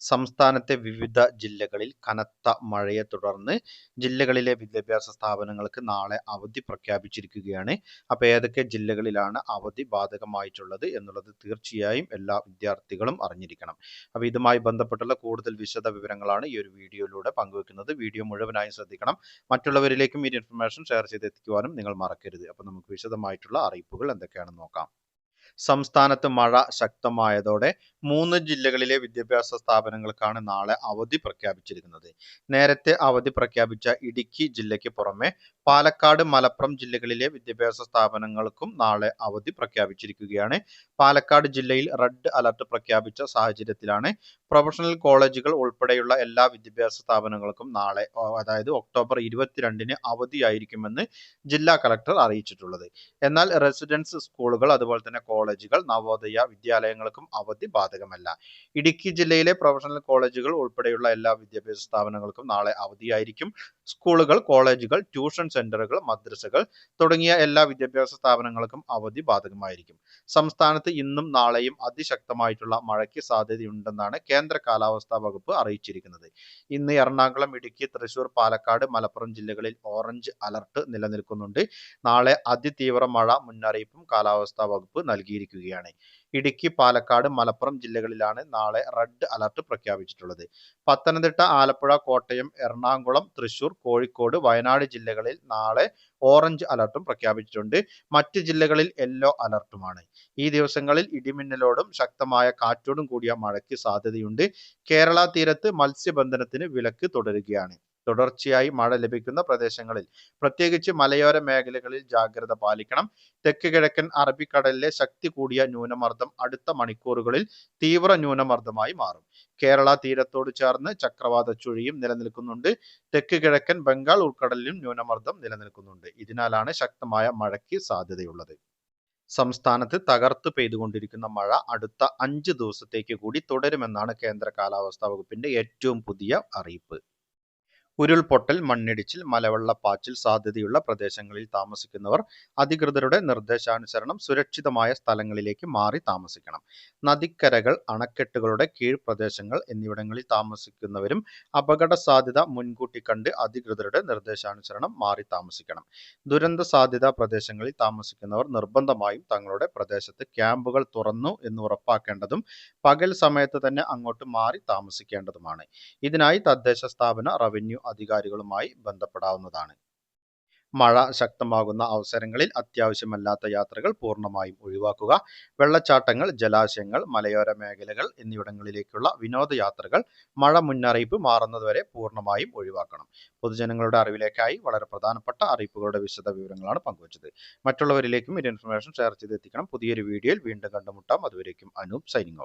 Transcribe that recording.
സംസ്ഥാനത്തെ വിവിധ ജില്ലകളിൽ കനത്ത മഴയെ തുടർന്ന് ജില്ലകളിലെ വിദ്യാഭ്യാസ സ്ഥാപനങ്ങൾക്ക് നാളെ അവധി പ്രഖ്യാപിച്ചിരിക്കുകയാണ്. അപ്പോൾ ഏതൊക്കെ ജില്ലകളിലാണ് അവധി ബാധകമായിട്ടുള്ളത് എന്നുള്ളത് തീർച്ചയായും എല്ലാ വിദ്യാർത്ഥികളും അറിഞ്ഞിരിക്കണം. അപ്പോൾ ഇതുമായി ബന്ധപ്പെട്ടുള്ള കൂടുതൽ വിശദ വിവരങ്ങളാണ് ഈ ഒരു വീഡിയോയിലൂടെ പങ്കുവെക്കുന്നത്. വീഡിയോ മുഴുവനായും ശ്രദ്ധിക്കണം. മറ്റുള്ളവരിലേക്കും ഈ ഇൻഫർമേഷൻ ഷെയർ ചെയ്തെത്തിക്കുവാനും നിങ്ങൾ മറക്കരുത്. അപ്പോൾ നമുക്ക് വിശദമായിട്ടുള്ള അറിയിപ്പുകൾ എന്തൊക്കെയാണെന്ന് നോക്കാം. സംസ്ഥാനത്ത് മഴ ശക്തമായതോടെ മൂന്ന് ജില്ലകളിലെ വിദ്യാഭ്യാസ സ്ഥാപനങ്ങൾക്കാണ് നാളെ അവധി പ്രഖ്യാപിച്ചിരിക്കുന്നത്. നേരത്തെ അവധി പ്രഖ്യാപിച്ച ഇടുക്കി ജില്ലയ്ക്ക് പുറമെ പാലക്കാട് മലപ്പുറം ജില്ലകളിലെ വിദ്യാഭ്യാസ സ്ഥാപനങ്ങൾക്കും നാളെ അവധി പ്രഖ്യാപിച്ചിരിക്കുകയാണ്. പാലക്കാട് ജില്ലയിൽ റെഡ് അലർട്ട് പ്രഖ്യാപിച്ച സാഹചര്യത്തിലാണ് പ്രൊഫഷണൽ കോളേജുകൾ ഉൾപ്പെടെയുള്ള എല്ലാ വിദ്യാഭ്യാസ സ്ഥാപനങ്ങൾക്കും നാളെ അതായത് ഒക്ടോബർ ഇരുപത്തിരണ്ടിന് അവധിയായിരിക്കുമെന്ന് ജില്ലാ കളക്ടർ അറിയിച്ചിട്ടുള്ളത്. എന്നാൽ റെസിഡൻസ് സ്കൂളുകൾ അതുപോലെ തന്നെ കോളേജുകൾ നവോദയ വിദ്യാലയങ്ങൾക്കും അവധി ബാധകമല്ല. ഇടുക്കി ജില്ലയിലെ പ്രൊഫഷണൽ കോളേജുകൾ ഉൾപ്പെടെയുള്ള എല്ലാ വിദ്യാഭ്യാസ സ്ഥാപനങ്ങൾക്കും നാളെ അവധിയായിരിക്കും. സ്കൂളുകൾ കോളേജുകൾ ട്യൂഷൻ സെന്ററുകൾ മദ്രസകൾ തുടങ്ങിയ എല്ലാ വിദ്യാഭ്യാസ സ്ഥാപനങ്ങൾക്കും അവധി ബാധകമായിരിക്കും. സംസ്ഥാനത്ത് ഇന്നും നാളെയും അതിശക്തമായിട്ടുള്ള മഴയ്ക്ക് സാധ്യതയുണ്ടെന്നാണ് കേന്ദ്ര കാലാവസ്ഥാ വകുപ്പ് അറിയിച്ചിരിക്കുന്നത്. ഇന്ന് എറണാകുളം ഇടുക്കി തൃശൂർ പാലക്കാട് മലപ്പുറം ജില്ലകളിൽ ഓറഞ്ച് അലർട്ട് നിലനിൽക്കുന്നുണ്ട്. നാളെ അതിതീവ്ര മഴ മുന്നറിയിപ്പും കാലാവസ്ഥാ വകുപ്പ് നൽകിയിരിക്കുകയാണ്. ഇടുക്കി പാലക്കാട് മലപ്പുറം ജില്ലകളിലാണ് നാളെ റെഡ് അലർട്ട് പ്രഖ്യാപിച്ചിട്ടുള്ളത്. പത്തനംതിട്ട ആലപ്പുഴ കോട്ടയം എറണാകുളം തൃശൂർ കോഴിക്കോട് വയനാട് ജില്ലകളിൽ നാളെ ഓറഞ്ച് അലർട്ടും പ്രഖ്യാപിച്ചിട്ടുണ്ട്. മറ്റ് ജില്ലകളിൽ യെല്ലോ അലർട്ടുമാണ്. ഈ ദിവസങ്ങളിൽ ഇടിമിന്നലോടും ശക്തമായ കാറ്റോടും കൂടിയ മഴയ്ക്ക് സാധ്യതയുണ്ട്. കേരള തീരത്ത് മത്സ്യബന്ധനത്തിന് വിലക്ക് തുടരുകയാണ്. തുടർച്ചയായി മഴ ലഭിക്കുന്ന പ്രദേശങ്ങളിൽ. പ്രത്യേകിച്ച് മലയോര മേഖലകളിൽ ജാഗ്രത പാലിക്കണം. തെക്ക് കിഴക്കൻ അറബിക്കടലിലെ ശക്തി കൂടിയ ന്യൂനമർദ്ദം അടുത്ത മണിക്കൂറുകളിൽ തീവ്ര ന്യൂനമർദ്ദമായി മാറും. കേരള തീരത്തോട് ചേർന്ന് ചക്രവാത ചുഴിയും നിലനിൽക്കുന്നുണ്ട്. തെക്ക് കിഴക്കൻ ബംഗാൾ ഉൾക്കടലിലും ന്യൂനമർദ്ദം നിലനിൽക്കുന്നുണ്ട്. ഇതിനാലാണ് ശക്തമായ മഴയ്ക്ക് സാധ്യതയുള്ളത്. സംസ്ഥാനത്ത് തകർത്ത് പെയ്തുകൊണ്ടിരിക്കുന്ന മഴ അടുത്ത അഞ്ച് ദിവസത്തേക്ക് കൂടി തുടരുമെന്നാണ് കേന്ദ്ര കാലാവസ്ഥാ വകുപ്പിന്റെ ഏറ്റവും പുതിയ അറിയിപ്പ്. ഉരുൾപൊട്ടൽ മണ്ണിടിച്ചിൽ മലവെള്ളപ്പാച്ചിൽ സാധ്യതയുള്ള പ്രദേശങ്ങളിൽ താമസിക്കുന്നവർ അധികൃതരുടെ നിർദ്ദേശാനുസരണം സുരക്ഷിതമായ സ്ഥലങ്ങളിലേക്ക് മാറി താമസിക്കണം. നദിക്കരകൾ അണക്കെട്ടുകളുടെ കീഴ്പ്രദേശങ്ങൾ എന്നിവിടങ്ങളിൽ താമസിക്കുന്നവരും അപകട സാധ്യത മുൻകൂട്ടി കണ്ട് അധികൃതരുടെ നിർദ്ദേശാനുസരണം മാറി താമസിക്കണം. ദുരന്ത സാധ്യതാ പ്രദേശങ്ങളിൽ താമസിക്കുന്നവർ നിർബന്ധമായും തങ്ങളുടെ പ്രദേശത്ത് ക്യാമ്പുകൾ തുറന്നു എന്ന് ഉറപ്പാക്കേണ്ടതും പകൽ സമയത്ത് തന്നെ അങ്ങോട്ട് മാറി താമസിക്കേണ്ടതുമാണ്. ഇതിനായി തദ്ദേശ സ്ഥാപന റവന്യൂ അധികാരികളുമായി ബന്ധപ്പെടാവുന്നതാണ്. മഴ ശക്തമാകുന്ന അവസരങ്ങളിൽ അത്യാവശ്യമല്ലാത്ത യാത്രകൾ പൂർണമായും ഒഴിവാക്കുക വെള്ളച്ചാട്ടങ്ങൾ ജലാശയങ്ങൾ മലയോര മേഖലകൾ എന്നിവിടങ്ങളിലേക്കുള്ള വിനോദയാത്രകൾ മഴ മുന്നറിയിപ്പ് മാറുന്നതുവരെ പൂർണമായും ഒഴിവാക്കണം. പൊതുജനങ്ങളുടെ അറിവിലേക്കായി വളരെ പ്രധാനപ്പെട്ട അറിയിപ്പുകളുടെ വിശദ വിവരങ്ങളാണ് പങ്കുവച്ചത്. മറ്റുള്ളവരിലേക്കും ഇൻഫർമേഷൻ ഷെയർ ചെയ്തെത്തിക്കണം. പുതിയൊരു വീഡിയോയിൽ വീണ്ടും കണ്ടുമുട്ടാം. അതുവരേക്കും അനൂപ് സൈനിങ്